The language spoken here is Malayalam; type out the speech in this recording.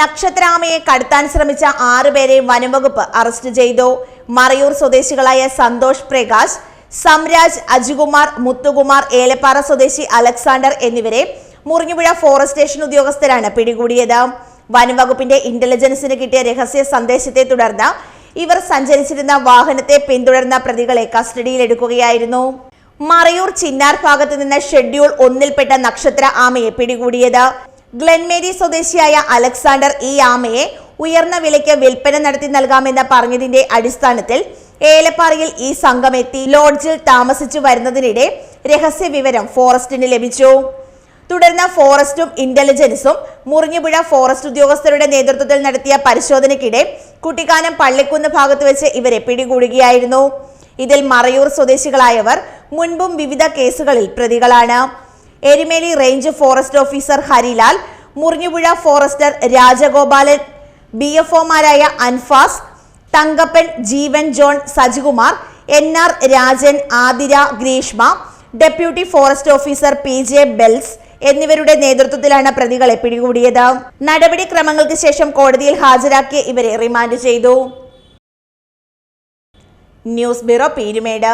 നക്ഷത്രാമയെ കടത്താൻ ശ്രമിച്ച ആറുപേരെ വനംവകുപ്പ് അറസ്റ്റ് ചെയ്തു. മറയൂർ സ്വദേശികളായ സന്തോഷ് പ്രകാശ് സംരാജ് അജികുമാർ മുത്തുകുമാർ ഏലപ്പാറ സ്വദേശി അലക്സാണ്ടർ എന്നിവരെ മുറിഞ്ഞുപുഴ ഫോറസ്റ്റ് സ്റ്റേഷൻ ഉദ്യോഗസ്ഥരാണ് പിടികൂടിയത്. വനംവകുപ്പിന്റെ ഇന്റലിജൻസിന് കിട്ടിയ രഹസ്യ സന്ദേശത്തെ തുടർന്ന് ഇവർ സഞ്ചരിച്ചിരുന്ന വാഹനത്തെ പിന്തുടർന്ന പ്രതികളെ കസ്റ്റഡിയിലെടുക്കുകയായിരുന്നു. മറയൂർ ചിന്നാർ ഭാഗത്ത് നിന്ന് ഷെഡ്യൂൾ ഒന്നിൽപ്പെട്ട നക്ഷത്ര ആമയെ പിടികൂടിയത്. ഗ്ലെൻമേരി സ്വദേശിയായ അലക്സാണ്ടർ ഈ ആമയെ ഉയർന്ന വിലയ്ക്ക് വിൽപ്പന നടത്തി നൽകാമെന്ന് പറഞ്ഞതിന്റെ അടിസ്ഥാനത്തിൽ ഏലപ്പാറയിൽ ഈ സംഘം എത്തി ലോഡ്ജിൽ താമസിച്ചു വരുന്നതിനിടെ രഹസ്യ വിവരം ഫോറസ്റ്റിന് ലഭിച്ചു. തുടർന്ന് ഫോറസ്റ്റും ഇന്റലിജൻസും മുറിഞ്ഞുപുഴ ഫോറസ്റ്റ് ഉദ്യോഗസ്ഥരുടെ നേതൃത്വത്തിൽ നടത്തിയ പരിശോധനയ്ക്കിടെ കുട്ടിക്കാനം പള്ളിക്കുന്ന് ഭാഗത്ത് വെച്ച് ഇവരെ പിടികൂടുകയായിരുന്നു. ഇതിൽ മറയൂർ സ്വദേശികളായവർ മുൻപും വിവിധ കേസുകളിൽ പ്രതികളാണ്. Erumeli range forest officer Harilal Murinjapuzha forester Rajagopalan B F ഒമാരായ Anfas Thankappan Jeevan John Sajikumar N R Rajan Athira Greeshma deputy forest officer P J bells എന്നിവരുടെ നേതൃത്വത്തിലാണ് പ്രതികളെ പിടികൂടിയത്. നടപടിക്രമങ്ങൾക്ക് ശേഷം കോടതിയിൽ ഹാജരാക്കി ഇവരെ റിമാൻഡ് ചെയ്തു. News bureau Peermade.